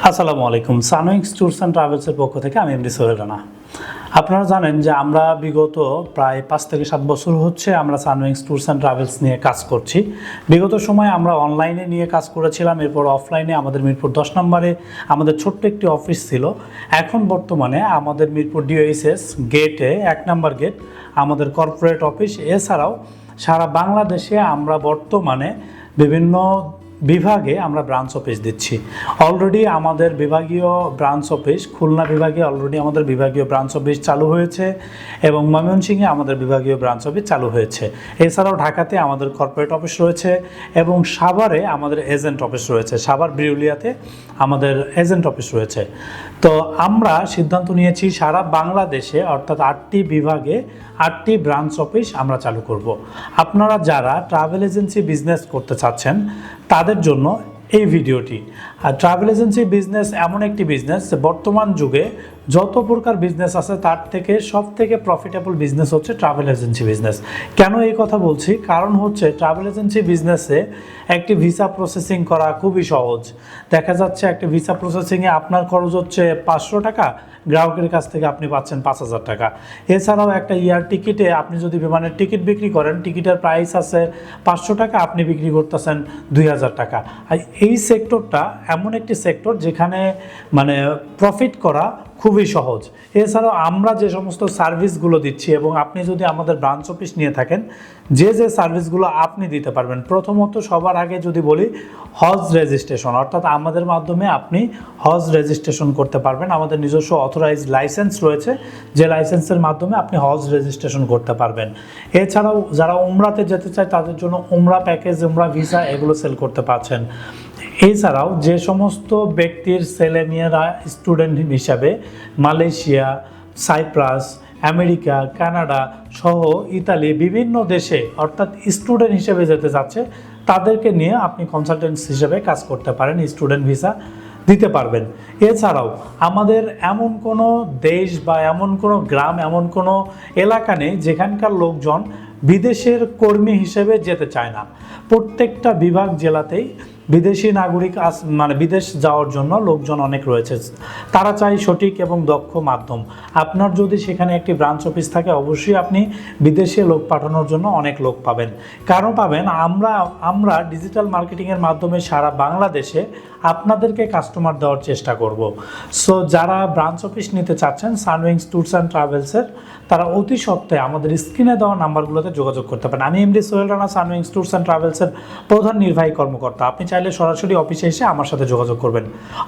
আসসালামু আলাইকুম। সানোইক্স tours and ট্রাভেলসের পক্ষ থেকে আমি এমডি সোহেল রানা। আপনারা জানেন যে আমরা বিগত প্রায় পাঁচ থেকে সাত বছর হচ্ছে আমরা সানোইক্স ট্যুরস অ্যান্ড ট্রাভেলস নিয়ে কাজ করছি। বিগত সময় আমরা অনলাইনে নিয়ে কাজ করেছিলাম, এরপর অফলাইনে আমাদের মিরপুর দশ নম্বরে আমাদের ছোট্ট একটি অফিস ছিল। এখন বর্তমানে আমাদের মিরপুর ডিওএসএস গেটে এক নম্বর গেট আমাদের কর্পোরেট অফিস এছাড়াও সারা বাংলাদেশে আমরা বর্তমানে বিভিন্ন বিভাগে আমরা ব্রাঞ্চ অফিস দিচ্ছি। অলরেডি আমাদের বিভাগীয় ব্রাঞ্চ অফিস খুলনা বিভাগে অলরেডি আমাদের বিভাগীয় ব্রাঞ্চ অফিস চালু হয়েছে এবং ময়মনসিংহে আমাদের বিভাগীয় ব্রাঞ্চ অফিস চালু হয়েছে। এছাড়াও ঢাকাতে আমাদের কর্পোরেট অফিস রয়েছে এবং সাভারে আমাদের এজেন্ট অফিস রয়েছে। সাভার বিরুলিয়াতে আমাদের এজেন্ট অফিস রয়েছে। তো আমরা সিদ্ধান্ত নিয়েছি সারা বাংলাদেশে অর্থাৎ আটটি বিভাগে আটটি ব্রাঞ্চ অফিস আমরা চালু করব। আপনারা যারা ট্রাভেল এজেন্সি বিজনেস করতে চাচ্ছেন, তাদের জন্য এই ভিডিওটি। আর ট্রাভেল এজেন্সি বিজনেস এমন একটি বিজনেস বর্তমান যুগে যত প্রকার বিজনেস আছে, তার থেকে সব থেকে প্রফিটেবল বিজনেস হচ্ছে ট্রাভেল এজেন্সি বিজনেস কেন এই কথা বলছি? কারণ হচ্ছে ট্রাভেল এজেন্সি বিজনেসে একটি ভিসা প্রসেসিং করা খুবই সহজ। দেখা যাচ্ছে একটা ভিসা প্রসেসিংয়ে আপনার খরচ হচ্ছে পাঁচশো টাকা, গ্রাহকের কাছ থেকে আপনি পাচ্ছেন পাঁচ হাজার টাকা। এছাড়াও একটা ইয়ার টিকিটে আপনি যদি বিমানের টিকিট বিক্রি করেন টিকিটের প্রাইস আছে পাঁচশো টাকা, আপনি বিক্রি করতেছেন দুই হাজার টাকা। আর এই সেক্টরটা এমন একটি সেক্টর যেখানে মানে প্রফিট করা খুবই সহজ। এছাড়াও আমরা যে সমস্ত সার্ভিসগুলো দিচ্ছি এবং আপনি যদি আমাদের ব্রাঞ্চ অফিস নিয়ে থাকেন, যে যে সার্ভিসগুলো আপনি দিতে পারবেন, প্রথমত সবার আগে যদি বলি, হজ রেজিস্ট্রেশন। অর্থাৎ আমাদের মাধ্যমে আপনি হজ রেজিস্ট্রেশন করতে পারবেন। আমাদের নিজস্ব অথরাইজ লাইসেন্স রয়েছে, যে লাইসেন্সের মাধ্যমে আপনি হজ রেজিস্ট্রেশন করতে পারবেন। এছাড়াও যারা উমরাতে যেতে চায়, তাদের জন্য উমরা প্যাকেজ, উমরা ভিসা এগুলো সেল করতে পারছেন। এছাড়াও যে সমস্ত ব্যক্তির ছেলেমেয়েরা স্টুডেন্ট হিসাবে মালয়েশিয়া, সাইপ্রাস, আমেরিকা, কানাডা সহ ইতালি বিভিন্ন দেশে অর্থাৎ স্টুডেন্ট হিসেবে যেতে চাচ্ছে, তাদেরকে নিয়ে আপনি কনসালটেন্ট হিসেবে কাজ করতে পারেন স্টুডেন্ট ভিসা দিতে পারবেন। এছাড়াও আমাদের এমন কোনো দেশ বা এমন কোনো গ্রাম, এমন কোনো এলাকা নেই যেখানকার লোকজন বিদেশের কর্মী হিসেবে যেতে চায় না। প্রত্যেকটা বিভাগ জেলাতেই বিদেশি নাগরিক আস মানে বিদেশ যাওয়ার জন্য লোকজন অনেক রয়েছে। তারা চাই সঠিক এবং দক্ষ মাধ্যম। আপনার যদি সেখানে একটি ব্রাঞ্চ অফিস থাকে, অবশ্যই আপনি বিদেশে লোক পাঠানোর জন্য অনেক লোক পাবেন। কারণ পাবেন? আমরা আমরা ডিজিটাল মার্কেটিংয়ের মাধ্যমে সারা বাংলাদেশে আপনাদেরকে কাস্টমার দেওয়ার চেষ্টা করব। সো যারা ব্রাঞ্চ অফিস নিতে চাচ্ছেন সানউইংস ট্যুরস অ্যান্ড ট্রাভেলসের তারা অতি সত্ত্বে আমাদের স্ক্রিনে দেওয়া নাম্বারগুলোতে যোগাযোগ করতে পারেন। আমি MD Sohel Rana Sunwings tours and ট্রাভেলসের প্রধান নির্বাহী কর্মকর্তা। আপনি চাইলে সরাসরি অফিসে এসে আমার সাথে যোগাযোগ করবেন।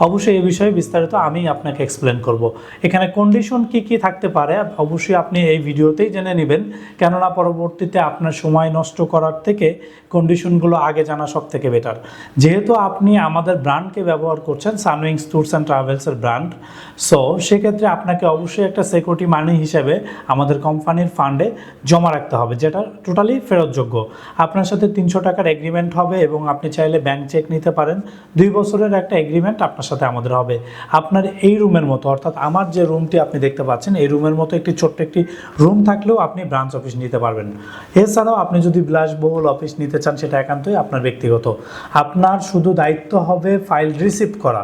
অবশ্যই এই বিষয়ে বিস্তারিত আমি আপনাকে এক্সপ্লেন করব। এখানে কন্ডিশন কি কি থাকতে পারে? অবশ্যই আপনি এই ভিডিওতেই জেনে নেবেন। কেননা পরবর্তীতে আপনার সময় নষ্ট করার থেকে কন্ডিশনগুলো আগে জানা সব থেকে বেটার যেহেতু আপনি আমাদের ব্র্যান্ডকে ব্যবহার করছেন সানউইংস ট্যুরস অ্যান্ড ট্রাভেলসের ব্র্যান্ড সো সেক্ষেত্রে আপনাকে অবশ্যই একটা সিকিউরিটি মানি হিসেবে আমাদের কোম্পানির ফান্ডে জমা রাখতে হবে, যেটা টোটালি ফেরতযোগ্য। আপনার সাথে তিনশো টাকার এগ্রিমেন্ট হবে এবং আপনি চাইলে ব্যাংক চেক নিতে পারেন। দুই বছরের একটা এগ্রিমেন্ট আপনার সাথে আমাদের হবে। আপনার এই রুমের মতো, অর্থাৎ আমার যে রুমটি আপনি দেখতে পাচ্ছেন, এই রুমের মতো একটি ছোট্ট একটি রুম থাকলেও আপনি ব্রাঞ্চ অফিস নিতে পারবেন। এছাড়াও আপনি যদি বিলাসবহুল অফিস নিতে চান, সেটা একান্তই আপনার ব্যক্তিগত। আপনার শুধু দায়িত্ব হবে ফাইল রিসিভ করা।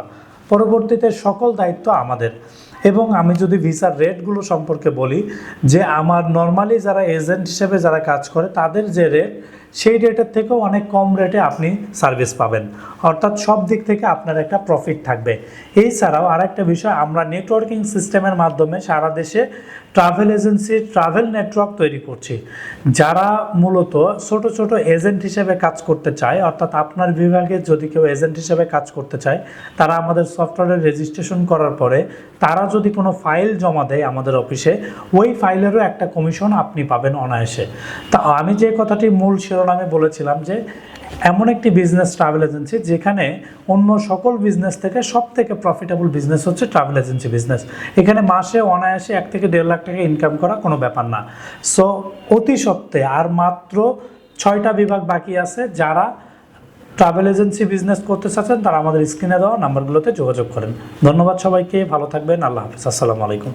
পরবর্তীতে সকল দায়িত্ব আমাদের। এবং আমি যদি ভিসার রেটগুলো সম্পর্কে বলি, যে আমার নর্মালি যারা এজেন্ট হিসেবে যারা কাজ করে, তাদের যে রেট সেই রেটের থেকেও অনেক কম রেটে আপনি সার্ভিস পাবেন। অর্থাৎ সব দিক থেকে আপনার একটা প্রফিট থাকবে। এছাড়াও আরেকটা বিষয়, আমরা নেটওয়ার্কিং সিস্টেমের মাধ্যমে সারা দেশে ট্রাভেল এজেন্সি ট্রাভেল নেটওয়ার্ক তৈরি করছি। যারা মূলত ছোট ছোট এজেন্ট হিসেবে কাজ করতে চায়, অর্থাৎ আপনার বিভাগে যদি কেউ এজেন্ট হিসেবে কাজ করতে চায়, তারা আমাদের সফটওয়্যারে রেজিস্ট্রেশন করার পরে তারা যদি কোনো ফাইল জমা দেয় আমাদের অফিসে ওই ফাইলেরও একটা কমিশন আপনি পাবেন অনায়াসে। তা আমি যে কথাটি মূল শিরোনামে বলেছিলাম যে এমন একটি বিজনেস ট্রাভেল এজেন্সি যেখানে অন্য সকল বিজনেস থেকে সব থেকে প্রফিটেবল বিজনেস হচ্ছে ট্রাভেল এজেন্সি বিজনেস এখানে মাসে অনায়াসে এক থেকে দেড় লাখ টাকা ইনকাম করা কোনো ব্যাপার না। সো অতি সত্ত্বে আর মাত্র ছয়টা বিভাগ বাকি আছে যারা ট্রাভেল এজেন্সি বিজনেস করতে চাচ্ছেন, তারা আমাদের স্ক্রিনে দেওয়া নাম্বারগুলোতে যোগাযোগ করেন। ধন্যবাদ সবাইকে, ভালো থাকবেন, আল্লাহ হাফিজ, আসসালামু আলাইকুম।